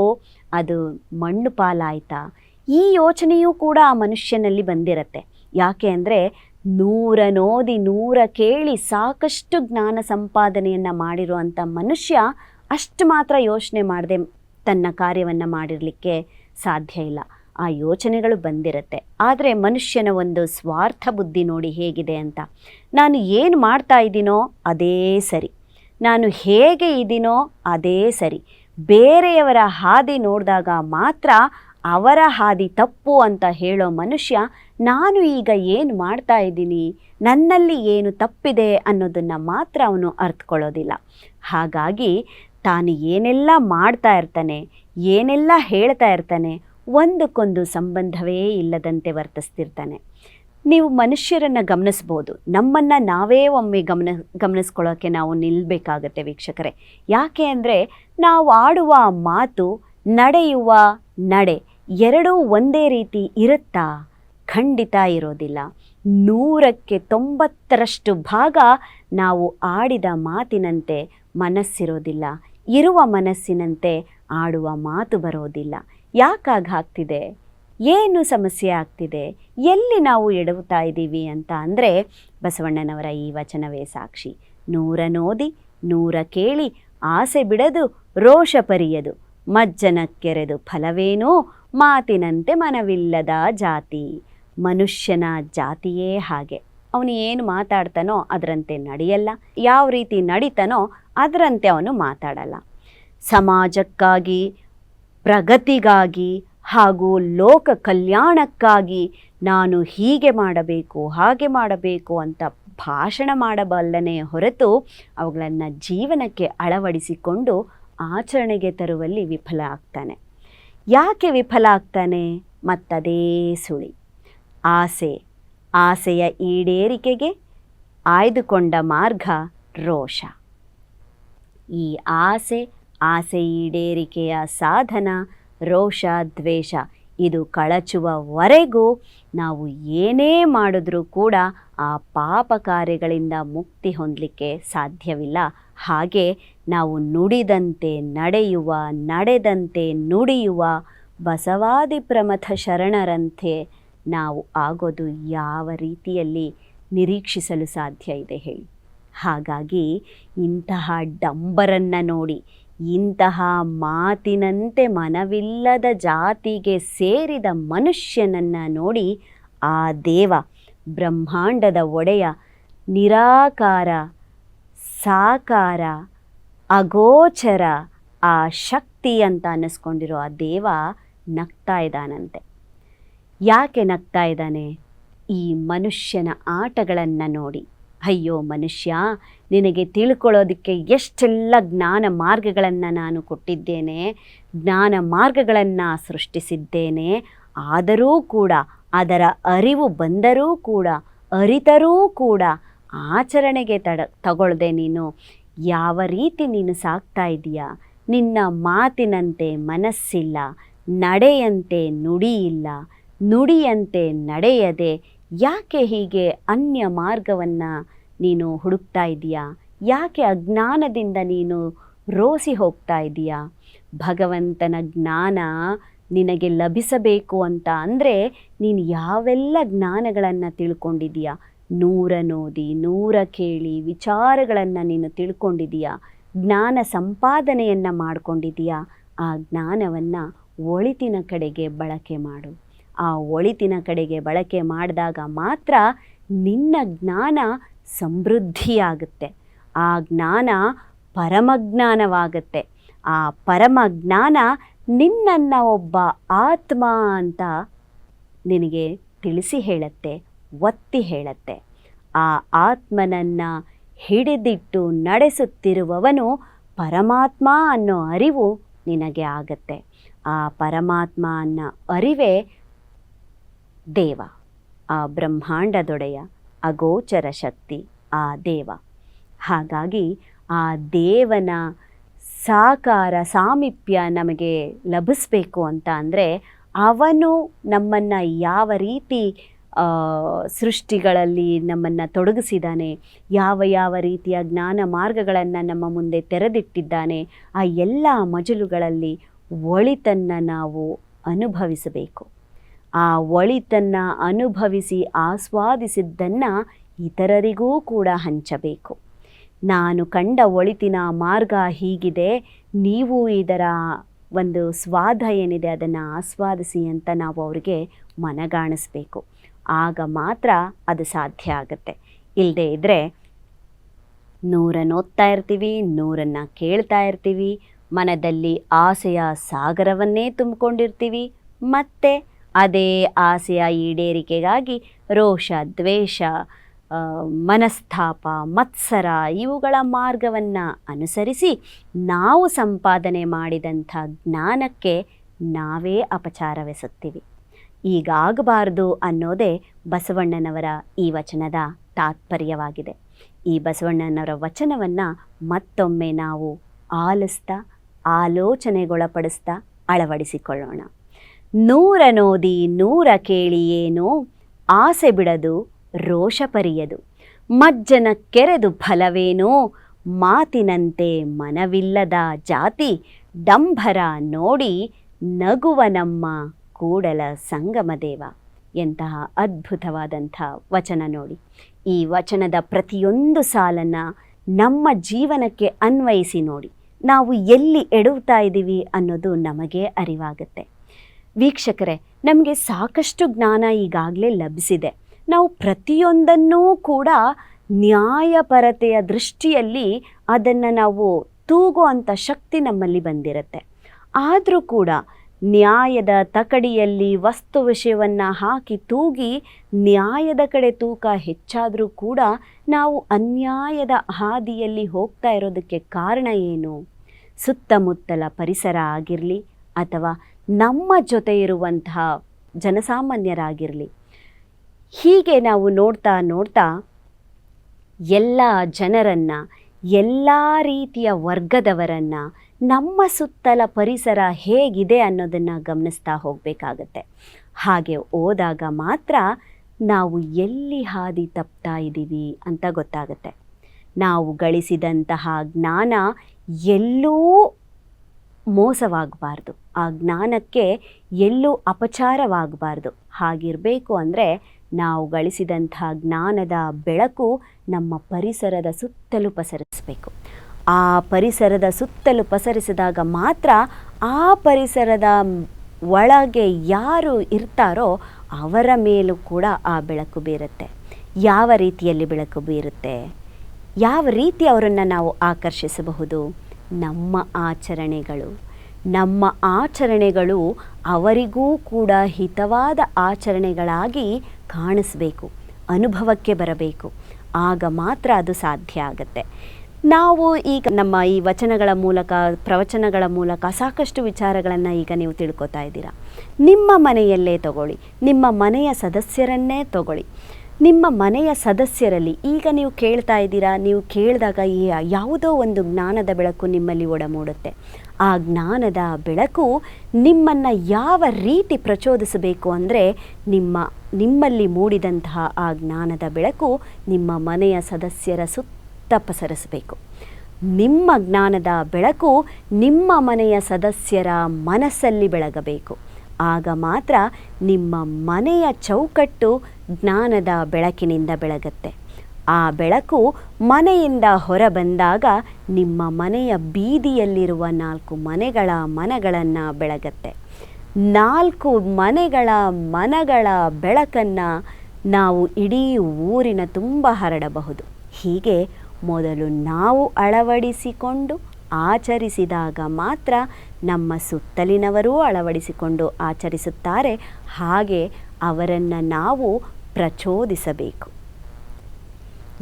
ಅದು ಮಣ್ಣು ಪಾಲಾಯ್ತಾ? ಈ ಯೋಚನೆಯೂ ಕೂಡ ಆ ಮನುಷ್ಯನಲ್ಲಿ ಬಂದಿರತ್ತೆ. ಯಾಕೆ ಅಂದರೆ ನೂರ ನೋದಿ ನೂರ ಕೇಳಿ ಸಾಕಷ್ಟು ಜ್ಞಾನ ಸಂಪಾದನೆಯನ್ನು ಮಾಡಿರುವಂಥ ಮನುಷ್ಯ ಅಷ್ಟು ಮಾತ್ರ ಯೋಚನೆ ಮಾಡದೆ ತನ್ನ ಕಾರ್ಯವನ್ನು ಮಾಡಿರಲಿಕ್ಕೆ ಸಾಧ್ಯ ಇಲ್ಲ. ಆ ಯೋಚನೆಗಳು ಬಂದಿರುತ್ತೆ. ಆದರೆ ಮನುಷ್ಯನ ಒಂದು ಸ್ವಾರ್ಥ ಬುದ್ಧಿ ನೋಡಿ ಹೇಗಿದೆ ಅಂತ. ನಾನು ಏನು ಮಾಡ್ತಾ ಇದ್ದೀನೋ ಅದೇ ಸರಿ. ನಾನು ಹೇಗೆ ಇದ್ದೀನೋ ಅದೇ ಸರಿ. ಬೇರೆಯವರ ಹಾದಿ ನೋಡಿದಾಗ ಮಾತ್ರ ಅವರ ಹಾದಿ ತಪ್ಪು ಅಂತ ಹೇಳೋ ಮನುಷ್ಯ, ನಾನು ಈಗ ಏನು ಮಾಡ್ತಾ ಇದ್ದೀನಿ? ನನ್ನಲ್ಲಿ ಏನು ತಪ್ಪಿದೆ ಅನ್ನೋದನ್ನು ಮಾತ್ರ ಅವನು ಅರ್ಥಕೊಳ್ಳೋದಿಲ್ಲ ಹಾಗಾಗಿ ತಾನು ಏನೆಲ್ಲ ಮಾಡ್ತಾ ಇರ್ತಾನೆ, ಏನೆಲ್ಲ ಹೇಳ್ತಾ ಇರ್ತಾನೆ, ಒಂದಕ್ಕೊಂದು ಸಂಬಂಧವೇ ಇಲ್ಲದಂತೆ ವರ್ತಿಸ್ತಿರ್ತಾನೆ. ನೀವು ಮನುಷ್ಯರನ್ನು ಗಮನಿಸ್ಬೋದು. ನಮ್ಮನ್ನು ನಾವೇ ಒಮ್ಮೆ ಗಮನ ಗಮನಿಸ್ಕೊಳ್ಳೋಕ್ಕೆ ನಾವು ನಿಲ್ಲಬೇಕಾಗತ್ತೆ ವೀಕ್ಷಕರೇ. ಯಾಕೆ ಅಂದರೆ ನಾವು ಆಡುವ ಮಾತು ನಡೆಯುವ ನಡೆ. ಎರಡೂ ಒಂದೇ ರೀತಿ ಇರುತ್ತಾ? ಖಂಡಿತ ಇರೋದಿಲ್ಲ. ನೂರಕ್ಕೆ ತೊಂಬತ್ತರಷ್ಟು ಭಾಗ ನಾವು ಆಡಿದ ಮಾತಿನಂತೆ ಮನಸ್ಸಿರೋದಿಲ್ಲ. ಇರುವ ಮನಸ್ಸಿನಂತೆ ಆಡುವ ಮಾತು ಬರೋದಿಲ್ಲ. ಯಾಕಾಗ್ತಿದೆ ಏನು ಸಮಸ್ಯೆ ಆಗ್ತಿದೆ? ಎಲ್ಲಿ ನಾವು ಎಡವುತ್ತಾ ಇದ್ದೀವಿ ಅಂತ ಅಂದರೆ ಬಸವಣ್ಣನವರ ಈ ವಚನವೇ ಸಾಕ್ಷಿ. ನೂರ ನೋದಿ, ನೂರ ಕೇಳಿ, ಆಸೆ ಬಿಡದು, ರೋಷ ಪರಿಯದು, ಮಜ್ಜನ ಕೆರೆದು ಫಲವೇನೋ ಮಾತಿನಂತೆ ಮನವಿಲ್ಲದ ಜಾತಿ. ಮನುಷ್ಯನ ಜಾತಿಯೇ ಹಾಗೆ. ಅವನು ಏನು ಮಾತಾಡ್ತಾನೋ ಅದರಂತೆ ನಡೆಯಲ್ಲ. ಯಾವ ರೀತಿ ನಡೀತಾನೋ ಅದರಂತೆ ಅವನು ಮಾತಾಡಲ್ಲ. ಸಮಾಜಕ್ಕಾಗಿ, ಪ್ರಗತಿಗಾಗಿ ಹಾಗೂ ಲೋಕ ಕಲ್ಯಾಣಕ್ಕಾಗಿ ನಾನು ಹೀಗೆ ಮಾಡಬೇಕು, ಹಾಗೆ ಮಾಡಬೇಕು ಅಂತ ಭಾಷಣ ಮಾಡಬಲ್ಲನೇ ಹೊರತು ಅವುಗಳನ್ನು ಜೀವನಕ್ಕೆ ಅಳವಡಿಸಿಕೊಂಡು ಆಚರಣೆಗೆ ತರುವಲ್ಲಿ ವಿಫಲ ಆಗ್ತಾನೆ. ಯಾಕೆ ವಿಫಲ ಆಗ್ತಾನೆ? ಮತ್ತದೇ ಸುಳಿ. ಆಸೆ. ಆಸೆಯ ಈಡೇರಿಕೆಗೆ ಆಯ್ದುಕೊಂಡ ಮಾರ್ಗ ರೋಷ. ಈ ಆಸೆ ಆಸೆ ಈಡೇರಿಕೆಯ ಸಾಧನ ರೋಷ, ದ್ವೇಷ. ಇದು ಕಳಚುವವರೆಗೂ ನಾವು ಏನೇ ಮಾಡಿದ್ರೂ ಕೂಡ ಆ ಪಾಪ ಕಾರ್ಯಗಳಿಂದ ಮುಕ್ತಿ ಹೊಂದಲಿಕ್ಕೆ ಸಾಧ್ಯವಿಲ್ಲ. ಹಾಗೆ ನಾವು ನುಡಿದಂತೆ ನಡೆಯುವ, ನಡೆದಂತೆ ನುಡಿಯುವ ಬಸವಾದಿ ಪ್ರಮಥ ಶರಣರಂತೆ ನಾವು ಆಗೋದು ಯಾವ ರೀತಿಯಲ್ಲಿ ನಿರೀಕ್ಷಿಸಲು ಸಾಧ್ಯ ಇದೆ ಹೇಳಿ. ಹಾಗಾಗಿ ಇಂತಹ ಡಂಬರನ್ನು ನೋಡಿ, ಇಂತಹ ಮಾತಿನಂತೆ ಮನವಿಲ್ಲದ ಜಾತಿಗೆ ಸೇರಿದ ಮನುಷ್ಯನನ್ನು ನೋಡಿ ಆ ದೇವ ಬ್ರಹ್ಮಾಂಡದ ಒಡೆಯ ನಿರಾಕಾರ, ಸಾಕಾರ ಅಗೋಚರ ಆ ಶಕ್ತಿ ಅಂತ ಅನ್ನಿಸ್ಕೊಂಡಿರೋ ಆ ದೇವ ನಗ್ತಾ ಇದ್ದಾನಂತೆ. ಯಾಕೆ ನಗ್ತಾ ಇದ್ದಾನೆ? ಈ ಮನುಷ್ಯನ ಆಟಗಳನ್ನು ನೋಡಿ. ಅಯ್ಯೋ ಮನುಷ್ಯ, ನಿನಗೆ ತಿಳ್ಕೊಳ್ಳೋದಕ್ಕೆ ಎಷ್ಟೆಲ್ಲ ಜ್ಞಾನ ಮಾರ್ಗಗಳನ್ನು ನಾನು ಕೊಟ್ಟಿದ್ದೇನೆ, ಜ್ಞಾನ ಮಾರ್ಗಗಳನ್ನು ಸೃಷ್ಟಿಸಿದ್ದೇನೆ, ಆದರೂ ಕೂಡ, ಅದರ ಅರಿವು ಬಂದರೂ ಕೂಡ, ಅರಿತರೂ ಕೂಡ, ಆಚರಣೆಗೆ ತಡ ತಗೊಳ್ಳದೆ ನೀನು. ಯಾವ ರೀತಿ ನೀನು ಸಾಕ್ತಾ ಇದೆಯಾ? ನಿನ್ನ ಮಾತಿನಂತೆ ಮನಸ್ಸಿಲ್ಲ, ನಡೆಯಂತೆ ನುಡಿಯಿಲ್ಲ, ನುಡಿಯಂತೆ ನಡೆಯದೆ ಯಾಕೆ ಹೀಗೆ ಅನ್ಯ ಮಾರ್ಗವನ್ನು ನೀನು ಹುಡುಕ್ತಾ ಇದೆಯಾ? ಯಾಕೆ ಅಜ್ಞಾನದಿಂದ ನೀನು ರೋಸಿ ಹೋಗ್ತಾ ಇದೆಯಾ? ಭಗವಂತನ ಜ್ಞಾನ ನಿನಗೆ ಲಭಿಸಬೇಕು ಅಂತ ಅಂದರೆ ನೀನು ಯಾವೆಲ್ಲ ಜ್ಞಾನಗಳನ್ನು ತಿಳ್ಕೊಂಡಿದೀಯಾ? ನೂರ ನೋದಿ ನೂರ ಕೇಳಿ ವಿಚಾರಗಳನ್ನು ನೀನು ತಿಳ್ಕೊಂಡಿದೀಯಾ ಜ್ಞಾನ ಸಂಪಾದನೆಯನ್ನು ಮಾಡ್ಕೊಂಡಿದೀಯಾ ಆ ಜ್ಞಾನವನ್ನು ಒಳಿತಿನ ಕಡೆಗೆ ಬಳಕೆ ಮಾಡು. ಆ ಒಳಿತಿನ ಕಡೆಗೆ ಬಳಕೆ ಮಾಡಿದಾಗ ಮಾತ್ರ ನಿನ್ನ ಜ್ಞಾನ ಸಮೃದ್ಧಿಯಾಗುತ್ತೆ. ಆ ಜ್ಞಾನ ಪರಮಜ್ಞಾನವಾಗುತ್ತೆ. ಆ ಪರಮ ಜ್ಞಾನ ನಿನ್ನನ್ನು ಒಬ್ಬ ಆತ್ಮ ಅಂತ ನಿನಗೆ ತಿಳಿಸಿ ಹೇಳುತ್ತೆ. ಒತ್ತಿ ಹೇಳುತ್ತೆ. ಆ ಆತ್ಮನನ್ನು ಹಿಡಿದಿಟ್ಟು ನಡೆಸುತ್ತಿರುವವನು ಪರಮಾತ್ಮ ಅನ್ನೋ ಅರಿವು ನಿನಗೆ ಆಗತ್ತೆ. ಆ ಪರಮಾತ್ಮ ಅನ್ನೋ ಅರಿವೇ ದೇವ. ಆ ಬ್ರಹ್ಮಾಂಡದೊಡೆಯ ಅಗೋಚರ ಶಕ್ತಿ ಆ ದೇವ. ಹಾಗಾಗಿ ಆ ದೇವನ ಸಾಕಾರ ಸಾಮೀಪ್ಯ ನಮಗೆ ಲಭಿಸಬೇಕು ಅಂತ ಅಂದರೆ ಅವನು ನಮ್ಮನ್ನು ಯಾವ ರೀತಿ ಸೃಷ್ಟಿಗಳಲ್ಲಿ ನಮ್ಮನ್ನು ತೊಡಗಿಸಿದ್ದಾನೆ ಯಾವ ಯಾವ ರೀತಿಯ ಜ್ಞಾನ ಮಾರ್ಗಗಳನ್ನು ನಮ್ಮ ಮುಂದೆ ತೆರೆದಿಟ್ಟಿದ್ದಾನೆ, ಆ ಎಲ್ಲ ಮಜಲುಗಳಲ್ಲಿ ಒಳಿತನ್ನು ನಾವು ಅನುಭವಿಸಬೇಕು. ಆ ಒಳಿತನ್ನು ಅನುಭವಿಸಿ ಆಸ್ವಾದಿಸಿದ್ದನ್ನು ಇತರರಿಗೂ ಕೂಡ ಹಂಚಬೇಕು. ನಾನು ಕಂಡ ಒಳಿತಿನ ಮಾರ್ಗ ಹೀಗಿದೆ, ನೀವು ಇದರ ಒಂದು ಸ್ವಾದ ಏನಿದೆ ಅದನ್ನು ಆಸ್ವಾದಿಸಿ ಅಂತ ನಾವು ಅವರಿಗೆ ಮನಗಾಣಿಸ್ಬೇಕು. ಆಗ ಮಾತ್ರ ಅದು ಸಾಧ್ಯ ಆಗುತ್ತೆ. ಇಲ್ಲದೆ ಇದ್ದರೆ ನೂರನ್ನು ಓದ್ತಾ ಇರ್ತೀವಿ, ನೂರನ್ನು ಕೇಳ್ತಾ ಇರ್ತೀವಿ, ಮನದಲ್ಲಿ ಆಸೆಯ ಸಾಗರವನ್ನೇ ತುಂಬಿಕೊಂಡಿರ್ತೀವಿ, ಮತ್ತೆ ಅದೇ ಆಸೆಯ ಈಡೇರಿಕೆಗಾಗಿ ರೋಷ, ದ್ವೇಷ ಮನಸ್ತಾಪ, ಮತ್ಸರ ಇವುಗಳ ಮಾರ್ಗವನ್ನು ಅನುಸರಿಸಿ ನಾವು ಸಂಪಾದನೆ ಮಾಡಿದಂಥ ಜ್ಞಾನಕ್ಕೆ ನಾವೇ ಅಪಚಾರವೆಸುತ್ತೀವಿ. ಈಗಾಗಬಾರದು ಅನ್ನೋದೇ ಬಸವಣ್ಣನವರ ಈ ವಚನದ ತಾತ್ಪರ್ಯವಾಗಿದೆ. ಈ ಬಸವಣ್ಣನವರ ವಚನವನ್ನು ಮತ್ತೊಮ್ಮೆ ನಾವು ಆಲಿಸ್ತಾ, ಆಲೋಚನೆಗೊಳಪಡಿಸ್ತಾ ಅಳವಡಿಸಿಕೊಳ್ಳೋಣ. ನೂರ ನೋದಿ, ನೂರ ಕೇಳಿ ಆಸೆ ಬಿಡದು, ರೋಷ ಪರಿಯದು. ಮಜ್ಜನ ಕೆರೆದು ಫಲವೇನೋ ಮಾತಿನಂತೆ ಮನವಿಲ್ಲದ ಜಾತಿ ಡಂಭರ ನೋಡಿ ನಗುವ ನಮ್ಮ ಕೂಡಲ ಸಂಗಮ ದೇವ ಎಂತಹ ಅದ್ಭುತವಾದಂಥ ವಚನ ನೋಡಿ. ಈ ವಚನದ ಪ್ರತಿಯೊಂದು ಸಾಲನ್ನು ನಮ್ಮ ಜೀವನಕ್ಕೆ ಅನ್ವಯಿಸಿ ನೋಡಿ. ನಾವು ಎಲ್ಲಿ ಎಡುತ್ತಾ ಇದ್ದೀವಿ ಅನ್ನೋದು ನಮಗೆ ಅರಿವಾಗುತ್ತೆ. ವೀಕ್ಷಕರೇ, ನಮಗೆ ಸಾಕಷ್ಟು ಜ್ಞಾನ ಈಗಾಗಲೇ ಲಭಿಸಿದೆ. ನಾವು ಪ್ರತಿಯೊಂದನ್ನೂ ಕೂಡ ನ್ಯಾಯಪರತೆಯ ದೃಷ್ಟಿಯಲ್ಲಿ ಅದನ್ನು ನಾವು ತೂಗುವಂಥ ಶಕ್ತಿ ನಮ್ಮಲ್ಲಿ ಬಂದಿರುತ್ತೆ. ಆದರೂ ಕೂಡ ನ್ಯಾಯದ ತಕಡಿಯಲ್ಲಿ ವಸ್ತು ವಿಷಯವನ್ನು ಹಾಕಿ ತೂಗಿ ನ್ಯಾಯದ ಕಡೆ ತೂಕ ಹೆಚ್ಚಾದರೂ ಕೂಡ ನಾವು ಅನ್ಯಾಯದ ಹಾದಿಯಲ್ಲಿ ಹೋಗ್ತಾ ಇರೋದಕ್ಕೆ ಕಾರಣ ಏನು? ಸುತ್ತಮುತ್ತಲ ಪರಿಸರ ಆಗಿರಲಿ ಅಥವಾ ನಮ್ಮ ಜೊತೆ ಇರುವಂತಹ ಜನಸಾಮಾನ್ಯರಾಗಿರಲಿ. ಹೀಗೆ ನಾವು ನೋಡ್ತಾ ನೋಡ್ತಾ ಎಲ್ಲ ಜನರನ್ನು, ಎಲ್ಲ ರೀತಿಯ ವರ್ಗದವರನ್ನು ನಮ್ಮ ಸುತ್ತಲ ಪರಿಸರ ಹೇಗಿದೆ ಅನ್ನೋದನ್ನು ಗಮನಿಸ್ತಾ ಹೋಗಬೇಕಾಗತ್ತೆ. ಹಾಗೆ ಹೋದಾಗ ಮಾತ್ರ ನಾವು ಎಲ್ಲಿ ಹಾದಿ ತಪ್ತಾ ಇದ್ದೀವಿ ಅಂತ ಗೊತ್ತಾಗುತ್ತೆ. ನಾವು ಗಳಿಸಿದಂತಹ ಜ್ಞಾನ ಎಲ್ಲೂ ಮೋಸವಾಗಬಾರ್ದು. ಆ ಜ್ಞಾನಕ್ಕೆ ಎಲ್ಲೂ ಅಪಚಾರವಾಗಬಾರ್ದು. ಹಾಗಿರಬೇಕು ಅಂದರೆ ನಾವು ಗಳಿಸಿದಂಥ ಜ್ಞಾನದ ಬೆಳಕು ನಮ್ಮ ಪರಿಸರದ ಸುತ್ತಲೂ ಪಸರಿಸಬೇಕು. ಆ ಪರಿಸರದ ಸುತ್ತಲೂ ಪಸರಿಸಿದಾಗ ಮಾತ್ರ ಆ ಪರಿಸರದ ಒಳಗೆ ಯಾರು ಇರ್ತಾರೋ ಅವರ ಮೇಲೂ ಕೂಡ ಆ ಬೆಳಕು ಬೀರುತ್ತೆ. ಯಾವ ರೀತಿಯಲ್ಲಿ ಬೆಳಕು ಬೀರುತ್ತೆ? ಯಾವ ರೀತಿ ಅವರನ್ನು ನಾವು ಆಕರ್ಷಿಸಬಹುದು? ನಮ್ಮ ಆಚರಣೆಗಳು. ನಮ್ಮ ಆಚರಣೆಗಳು ಅವರಿಗೂ ಕೂಡ ಹಿತವಾದ ಆಚರಣೆಗಳಾಗಿ ಕಾಣಿಸ್ಬೇಕು. ಅನುಭವಕ್ಕೆ ಬರಬೇಕು. ಆಗ ಮಾತ್ರ ಅದು ಸಾಧ್ಯ ಆಗುತ್ತೆ. ನಾವು ಈಗ ನಮ್ಮ ಈ ವಚನಗಳ ಮೂಲಕ, ಪ್ರವಚನಗಳ ಮೂಲಕ ಸಾಕಷ್ಟು ವಿಚಾರಗಳನ್ನು ಈಗ ನೀವು ತಿಳ್ಕೊತಾ ಇದ್ದೀರಾ. ನಿಮ್ಮ ಮನೆಯಲ್ಲೇ ತಗೊಳ್ಳಿ, ನಿಮ್ಮ ಮನೆಯ ಸದಸ್ಯರನ್ನೇ ತಗೊಳ್ಳಿ. ನಿಮ್ಮ ಮನೆಯ ಸದಸ್ಯರಲ್ಲಿ ಈಗ ನೀವು ಕೇಳ್ತಾ ಇದ್ದೀರಾ, ನೀವು ಕೇಳಿದಾಗ ಈ ಯಾವುದೋ ಒಂದು ಜ್ಞಾನದ ಬೆಳಕು ನಿಮ್ಮಲ್ಲಿ ಒಡಮೂಡುತ್ತೆ. ಆ ಜ್ಞಾನದ ಬೆಳಕು ನಿಮ್ಮನ್ನು ಯಾವ ರೀತಿ ಪ್ರಚೋದಿಸಬೇಕು ಅಂದರೆ ನಿಮ್ಮ, ನಿಮ್ಮಲ್ಲಿ ಮೂಡಿದಂತಹ ಆ ಜ್ಞಾನದ ಬೆಳಕು ನಿಮ್ಮ ಮನೆಯ ಸದಸ್ಯರ ಸುತ್ತ ಪಸರಿಸಬೇಕು ನಿಮ್ಮ ಜ್ಞಾನದ ಬೆಳಕು ನಿಮ್ಮ ಮನೆಯ ಸದಸ್ಯರ ಮನಸ್ಸಲ್ಲಿ ಬೆಳಗಬೇಕು. ಆಗ ಮಾತ್ರ ನಿಮ್ಮ ಮನೆಯ ಚೌಕಟ್ಟು ಜ್ಞಾನದ ಬೆಳಕಿನಿಂದ ಬೆಳಗತ್ತೆ. ಆ ಬೆಳಕು ಮನೆಯಿಂದ ಹೊರಬಂದಾಗ ನಿಮ್ಮ ಮನೆಯ ಬೀದಿಯಲ್ಲಿರುವ ನಾಲ್ಕು ಮನೆಗಳ ಮನಗಳನ್ನು ಬೆಳಗತ್ತೆ. ನಾಲ್ಕು ಮನೆಗಳ ಮನಗಳ ಬೆಳಕನ್ನು ನಾವು ಇಡೀ ಊರಿನ ತುಂಬ ಹರಡಬಹುದು. ಹೀಗೆ ಮೊದಲು ನಾವು ಅಳವಡಿಸಿಕೊಂಡು ಆಚರಿಸಿದಾಗ ಮಾತ್ರ ನಮ್ಮ ಸುತ್ತಲಿನವರೂ ಅಳವಡಿಸಿಕೊಂಡು ಆಚರಿಸುತ್ತಾರೆ. ಹಾಗೆ ಅವರನ್ನು ನಾವು ಪ್ರಚೋದಿಸಬೇಕು.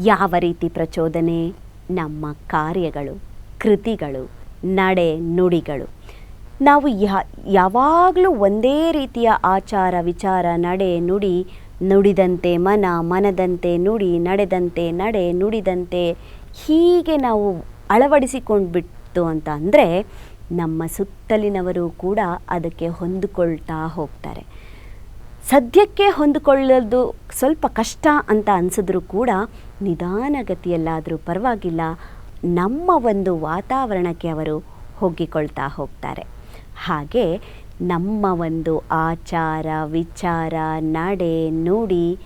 ಯಾವ ರೀತಿ ಪ್ರಚೋದನೆ? ನಮ್ಮ ಕಾರ್ಯಗಳು, ಕೃತಿಗಳು, ನಡೆ ನುಡಿಗಳು. ನಾವು ಯಾವಾಗಲೂ ಒಂದೇ ರೀತಿಯ ಆಚಾರ, ವಿಚಾರ, ನಡೆ, ನುಡಿ ನುಡಿದಂತೆ ಮನ, ಮನದಂತೆ ನುಡಿ, ನಡೆದಂತೆ ನಡೆ, ನುಡಿದಂತೆ ಹೀಗೆ ನಾವು ಅಳವಡಿಸಿಕೊಂಡ್ಬಿಟ್ಟು ಅಂತ ಅಂದರೆ ನಮ್ಮ ಸುತ್ತಲಿನವರು ಕೂಡ ಅದಕ್ಕೆ ಹೊಂದಿಕೊಳ್ತಾ ಹೋಗ್ತಾರೆ. ಸದ್ಯಕ್ಕೆ ಹೊಂದಿಕೊಳ್ಳೋದು ಸ್ವಲ್ಪ ಕಷ್ಟ ಅಂತ ಅನಿಸಿದ್ರೂ ಕೂಡ ನಿಧಾನಗತಿಯಲ್ಲಾದರೂ ಪರವಾಗಿಲ್ಲ, ನಮ್ಮ ಒಂದು ವಾತಾವರಣಕ್ಕೆ ಅವರು ಹೋಗಿಕೊಳ್ತಾ ಹೋಗ್ತಾರೆ. ಹಾಗೆ ನಮ್ಮ ಒಂದು ಆಚಾರ, ವಿಚಾರ, ನಡೆ, ನುಡಿ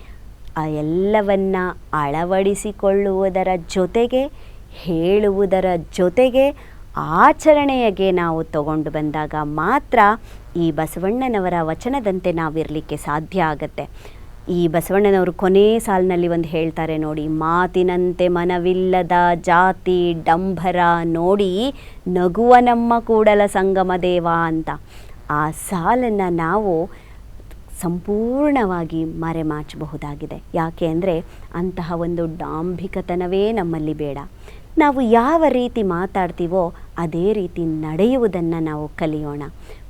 ಎಲ್ಲವನ್ನ ಅಳವಡಿಸಿಕೊಳ್ಳುವುದರ ಜೊತೆಗೆ, ಹೇಳುವುದರ ಜೊತೆಗೆ ಆಚರಣೆಯಗೆ ನಾವು ತಗೊಂಡು ಬಂದಾಗ ಮಾತ್ರ ಈ ಬಸವಣ್ಣನವರ ವಚನದಂತೆ ನಾವಿರಲಿಕ್ಕೆ ಸಾಧ್ಯ ಆಗತ್ತೆ. ಈ ಬಸವಣ್ಣನವರು ಕೊನೆ ಸಾಲಿನಲ್ಲಿ ಒಂದು ಹೇಳ್ತಾರೆ ನೋಡಿ, ಮಾತಿನಂತೆ ಮನವಿಲ್ಲದ ಜಾತಿ ಡಂಭರ ನೋಡಿ ನಗುವ ನಮ್ಮ ಕೂಡಲ ಸಂಗಮ ದೇವ ಅಂತ. ಆ ಸಾಲನ್ನು ನಾವು ಸಂಪೂರ್ಣವಾಗಿ ಮರೆಮಾಚಬಹುದಾಗಿದೆ. ಯಾಕೆ ಅಂದರೆ ಅಂತಹ ಒಂದು ಡಾಂಭಿಕತನವೇ ನಮ್ಮಲ್ಲಿ ಬೇಡ. ನಾವು ಯಾವ ರೀತಿ ಮಾತಾಡ್ತೀವೋ ಅದೇ ರೀತಿ ನಡೆಯುವುದನ್ನು ನಾವು ಕಲಿಯೋಣ.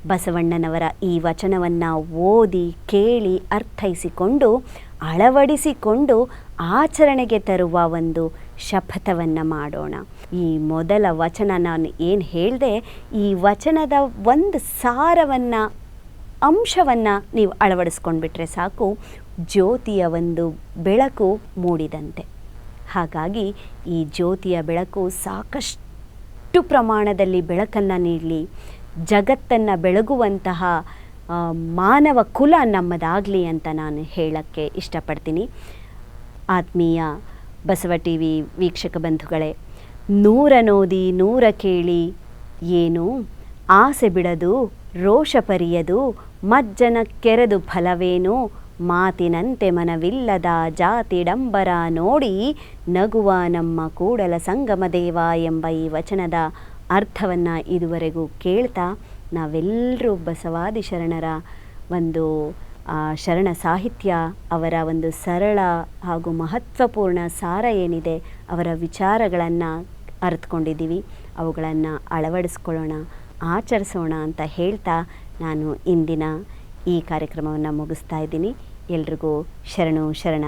ಬಸವಣ್ಣನವರ ಈ ವಚನವನ್ನು ಓದಿ, ಕೇಳಿ, ಅರ್ಥೈಸಿಕೊಂಡು, ಅಳವಡಿಸಿಕೊಂಡು ಆಚರಣೆಗೆ ತರುವ ಒಂದು ಶಪಥವನ್ನು ಮಾಡೋಣ. ಈ ಮೊದಲ ವಚನ ನಾನು ಏನು ಹೇಳಿದೆ, ಈ ವಚನದ ಒಂದು ಸಾರವನ್ನು, ಅಂಶವನ್ನು ನೀವು ಅಳವಡಿಸ್ಕೊಂಡ್ಬಿಟ್ರೆ ಸಾಕು, ಜ್ಯೋತಿಯ ಒಂದು ಬೆಳಕು ಮೂಡಿದಂತೆ. ಹಾಗಾಗಿ ಈ ಜ್ಯೋತಿಯ ಬೆಳಕು ಸಾಕಷ್ಟು ಪ್ರಮಾಣದಲ್ಲಿ ಬೆಳಕನ್ನು ನೀಡಲಿ, ಜಗತ್ತನ್ನು ಬೆಳಗುವಂತಹ ಮಾನವ ಕುಲ ನಮ್ಮದಾಗಲಿ ಅಂತ ನಾನು ಹೇಳಕ್ಕೆ ಇಷ್ಟಪಡ್ತೀನಿ. ಆತ್ಮೀಯ ಬಸವ ಟಿ ವಿ ವೀಕ್ಷಕ ಬಂಧುಗಳೇ, ನೂರ ನೋದಿ ನೂರ ಕೇಳಿ, ಏನು? ಆಸೆ ಬಿಡದು, ರೋಷ ಪರಿಯದು, ಮಜ್ಜನ ಕೆರೆದು ಫಲವೇನು? ಮಾತಿನಂತೆ ಮನವಿಲ್ಲದ ಜಾತಿಡಂಬರ ನೋಡಿ, ನಗುವ ನಮ್ಮ ಕೂಡಲ ಸಂಗಮ ದೇವ ಎಂಬ ಈ ವಚನದ ಅರ್ಥವನ್ನು ಇದುವರೆಗೂ ಕೇಳ್ತಾ ನಾವೆಲ್ಲರೂ ಬಸವಾದಿ ಶರಣರ ಒಂದು ಶರಣ ಸಾಹಿತ್ಯ ಅವರ ಒಂದು ಸರಳ ಹಾಗೂ ಮಹತ್ವಪೂರ್ಣ ಸಾರ ಏನಿದೆ ಅವರ ವಿಚಾರಗಳನ್ನು ಅರ್ತ್ಕೊಂಡಿದ್ದೀವಿ. ಅವುಗಳನ್ನು ಅಳವಡಿಸ್ಕೊಳ್ಳೋಣ, ಆಚರಿಸೋಣ ಅಂತ ಹೇಳ್ತಾ ನಾನು ಇಂದಿನ ಈ ಕಾರ್ಯಕ್ರಮವನ್ನು ಮುಗಿಸ್ತಾ ಇದ್ದೀನಿ. ಎಲ್ರಿಗೂ ಶರಣು ಶರಣ